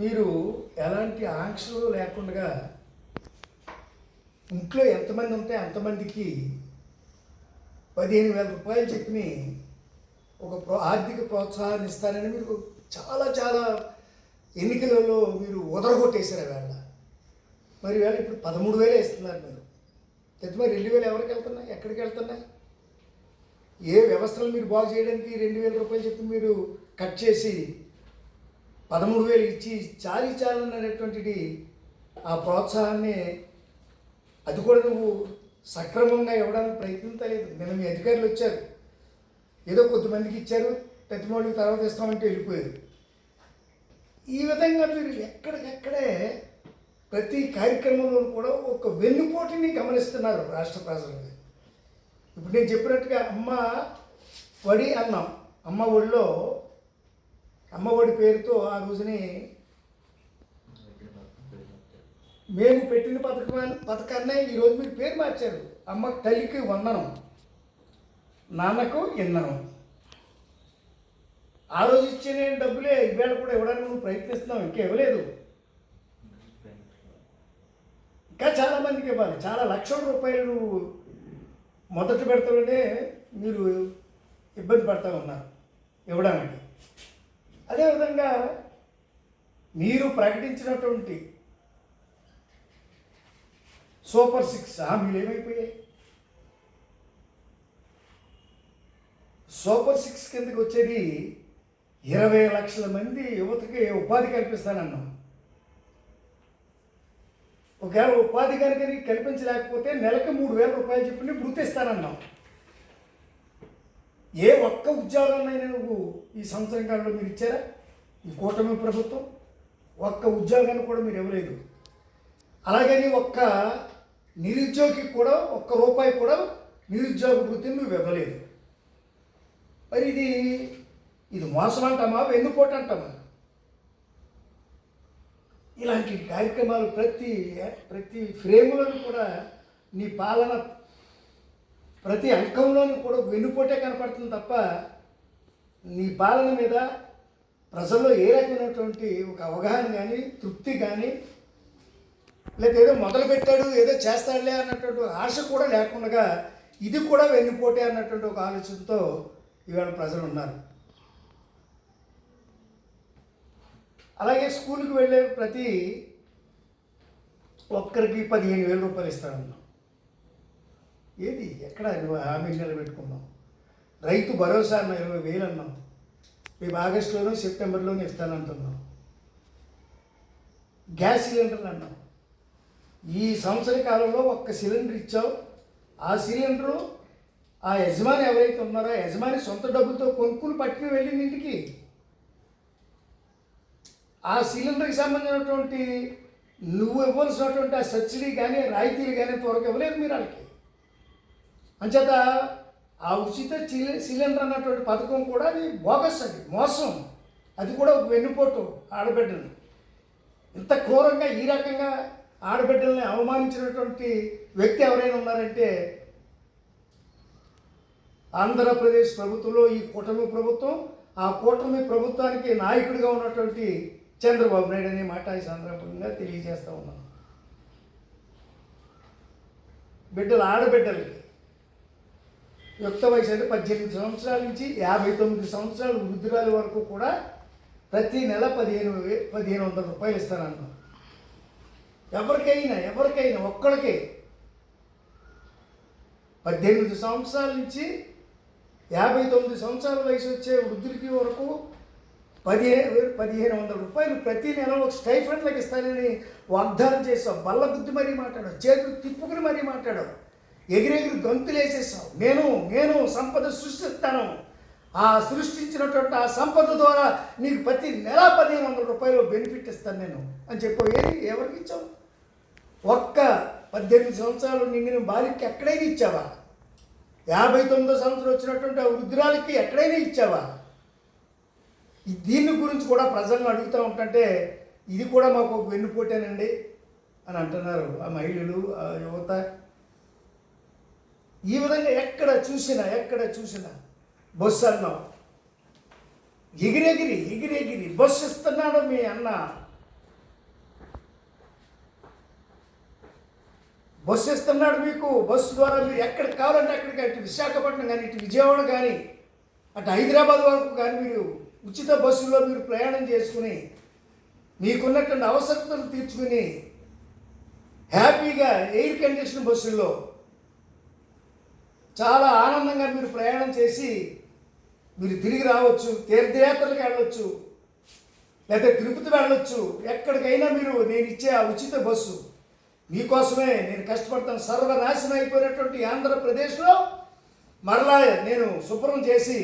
మీరు ఎలాంటి ఆంక్షలు లేకుండా ఇంట్లో ఎంతమంది ఉంటే అంతమందికి పదిహేను వేల రూపాయలు చెప్పిన ఒక ప్రో ఆర్థిక ప్రోత్సాహాన్ని ఇస్తారని మీరు చాలా చాలా ఎన్నికలలో మీరు ఉదరగొట్టేశారు వేళ. మరి వేళ ఇప్పుడు పదమూడు వేలే ఇస్తున్నారు మీరు. అయితే మరి రెండు వేలు ఎవరికి వెళ్తున్నాయి? ఎక్కడికి వెళ్తున్నాయి? ఏ వ్యవస్థలు మీరు బాగు చేయడానికి రెండు వేల రూపాయలు చెప్పి మీరు కట్ చేసి పదమూడు వేలు ఇచ్చి చాలి చాలన్నటువంటిది ఆ ప్రోత్సాహాన్ని అది కూడా నువ్వు సక్రమంగా ఇవ్వడానికి ప్రయత్నించలేదు. నిన్న మీ అధికారులు వచ్చారు. ఏదో కొద్దిమందికి ఇచ్చారు. ప్రతిమూడికి తర్వాత ఇస్తామంటే వెళ్ళిపోయారు. ఈ విధంగా మీరు ఎక్కడికెక్కడే ప్రతి కార్యక్రమంలో కూడా ఒక వెన్నుపోటుని గమనిస్తున్నారు రాష్ట్ర ప్రజలు. ఇప్పుడు నేను చెప్పినట్టుగా అమ్మ వడి అన్నాం అమ్మ ఒడిలో అమ్మ ఒడి పేరుతో ఆ రోజుని మేము పెట్టిన పథకం పథకాన్నే ఈరోజు మీరు పేరు మార్చారు. అమ్మ తల్లికి వందనం నాన్నకు ఇంధనం ఆ రోజు ఇచ్చిన డబ్బులే ఇవాళ కూడా ఇవ్వడానికి నువ్వు ప్రయత్నిస్తున్నావు ఇంకా ఇవ్వలేదు. ఇంకా చాలామందికి ఇవ్వాలి. చాలా లక్షల రూపాయలు నువ్వు మొదటి పెడతలోనే మీరు ఇబ్బంది పడతా ఉన్నారు ఇవ్వడానికి. అదేవిధంగా మీరు ప్రకటించినటువంటి సూపర్ సిక్స్ హామీలు ఏమైపోయాయి? సూపర్ సిక్స్ కిందకి వచ్చేది ఇరవై లక్షల మంది యువతకి ఉపాధి కల్పిస్తానన్నాం. ఒకవేళ ఉపాధి కనుక కల్పించలేకపోతే నెలకు మూడు వేల రూపాయలు చెప్పి వృత్తి ఏ ఒక్క ఉద్యోగాన్నైనా నువ్వు ఈ సంవత్సరం కాలంలో మీరు ఇచ్చారా? ఈ కూటమి ప్రభుత్వం ఒక్క ఉద్యోగాన్ని కూడా మీరు ఇవ్వలేదు. అలాగని ఒక్క నిరుద్యోగికి కూడా ఒక్క రూపాయి కూడా నిరుద్యోగ వృత్తిని నువ్వు ఇవ్వలేదు. మరి ఇది ఇది మోసం అంటామా? వెన్నుపోటు అంటామా? ఇలాంటి కార్యక్రమాలు ప్రతి ప్రతి ఫ్రేములను కూడా నీ పాలన ప్రతి అంకంలోనూ కూడా వెన్నుపోటే కనపడుతుంది తప్ప నీ పాలన మీద ప్రజల్లో ఏ రకమైనటువంటి ఒక అవగాహన కానీ తృప్తి కానీ లేదా ఏదో మొదలు పెట్టాడు ఏదో చేస్తాడులే అన్నటువంటి ఆశ కూడా లేకుండా ఇది కూడా వెన్నుపోటే అన్నటువంటి ఒక ఆలోచనతో ఇవాళ ప్రజలు ఉన్నారు. అలాగే స్కూల్కి వెళ్ళే ప్రతి ఒక్కరికి పదిహేను వేల రూపాయలు ఇస్తానన్నాం ఏది? ఎక్కడ హామీ నిలబెట్టుకున్నాం? రైతు భరోసా అన్న ఇరవై వేలు అన్నాం. రేపు ఆగస్టులోనూ సెప్టెంబర్లోనూ ఇస్తానంటున్నాం. గ్యాస్ సిలిండర్లు అన్నాం. ఈ సంవత్సర కాలంలో ఒక్క సిలిండర్ ఇచ్చావు. ఆ సిలిండరు ఆ యజమాని ఎవరైతే ఉన్నారో యజమాని సొంత డబ్బులతో కొనుక్కుని పట్టుకుని వెళ్ళింది ఇంటికి. ఆ సిలిండర్కి సంబంధించినటువంటి నువ్వు ఇవ్వాల్సినటువంటి ఆ సబ్సిడీ కానీ రాయితీలు కానీ త్వరగా ఇవ్వలేదు మీరు వాళ్ళకి. అంచేత ఆ ఉచిత చి- సిలిండర్ అన్నటువంటి పథకం కూడా అది బోగస్ అది మోసం. అది కూడా ఒక వెన్నుపోటు ఆడబిడ్డలు. ఇంత క్రూరంగా ఈ రకంగా ఆడబిడ్డల్ని అవమానించినటువంటి వ్యక్తి ఎవరైనా ఉన్నారంటే ఆంధ్రప్రదేశ్ ప్రభుత్వంలో ఈ కూటమి ప్రభుత్వం ఆ కూటమి ప్రభుత్వానికి నాయకుడిగా ఉన్నటువంటి చంద్రబాబు నాయుడు అనే మాట ఈ సందర్భంగా తెలియజేస్తూ ఉన్నాను. బిడ్డలు ఆడబిడ్డలకి యుక్త వయసు అంటే పద్దెనిమిది సంవత్సరాల నుంచి యాభై తొమ్మిది సంవత్సరాల వృద్ధురాల వరకు కూడా ప్రతి నెల పదిహేను పదిహేను వందల రూపాయలు ఇస్తానన్నా ఎవరికైనా ఎవరికైనా ఒక్కడికే పద్దెనిమిది సంవత్సరాల నుంచి యాభై తొమ్మిది సంవత్సరాల వయసు వచ్చే వృద్ధులకి వరకు పదిహేను పదిహేను వందల రూపాయలు ప్రతి నెల ఒక స్టైఫండ్లకు ఇస్తానని వాగ్దానం చేసావు బల్ల బుద్ధి మరీ మాట్లాడవు. చేతులు తిప్పుకుని మరీ మాట్లాడవు. ఎగిరెగిరి గొంతులేసేసావు నేను నేను సంపద సృష్టిస్తాను. ఆ సృష్టించినటువంటి ఆ సంపద ద్వారా నీకు ప్రతి నెల పదిహేను వందల రూపాయలు బెనిఫిట్ ఇస్తాను నేను. అని చెప్పావు. ఏది? ఎవరికి ఇచ్చావు? ఒక్క పద్దెనిమిది సంవత్సరాలు నిండిన బాలికి ఎక్కడైనా ఇచ్చావా? యాభై తొమ్మిదో సంవత్సరం వచ్చినటువంటి ఆ వృద్ధురాలకి ఎక్కడైనా ఇచ్చావా? దీని గురించి కూడా ప్రజలను అడుగుతూ ఉంటుంటే ఇది కూడా మాకు ఒక వెన్నుపోటేనండి అని అంటున్నారు. ఆ మహిళలు ఆ యువత ఈ విధంగా ఎక్కడ చూసినా ఎక్కడ చూసినా బస్సు అన్నాం ఎగిరెగిరి ఎగిరెగిరి బస్సు ఇస్తున్నాడు మీ అన్న. బస్సు ఇస్తున్నాడు మీకు బస్సు ద్వారా మీరు ఎక్కడికి కావాలంటే అక్కడికి అటు విశాఖపట్నం కానీ ఇటు విజయవాడ కానీ అటు హైదరాబాద్ వరకు కానీ మీరు ఉచిత బస్సులో మీరు ప్రయాణం చేసుకుని మీకున్నటువంటి అవసరతలు తీర్చుకుని హ్యాపీగా ఎయిర్ కండిషన్ బస్సుల్లో చాలా ఆనందంగా మీరు ప్రయాణం చేసి మీరు తిరిగి రావచ్చు తీర్థయాత్రలకు వెళ్ళొచ్చు లేదా తిరుపతి వెళ్ళొచ్చు. ఎక్కడికైనా మీరు నేను ఇచ్చే ఆ ఉచిత బస్సు మీకోసమే నేను కష్టపడతాను. సర్వనాశనం అయిపోయినటువంటి ఆంధ్రప్రదేశ్లో మరలా నేను శుభ్రం చేసి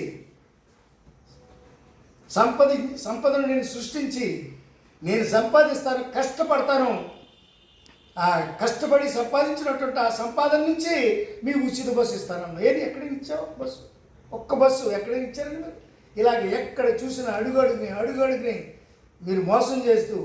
సంపది సంపదను నేను సృష్టించి నేను సంపాదిస్తాను కష్టపడతాను. కష్టపడి సంపాదించినటువంటి ఆ సంపాదన నుంచి మీ ఉచిత బస్సు ఇస్తానమ్మా ఏది ఎక్కడ ఇచ్చావు? బస్సు. ఒక్క బస్సు ఎక్కడ ఇచ్చారండి మీరు? ఇలాగ ఎక్కడ చూసిన అడుగు అడుగుని అడుగు అడుగుని మీరు మోసం చేస్తూ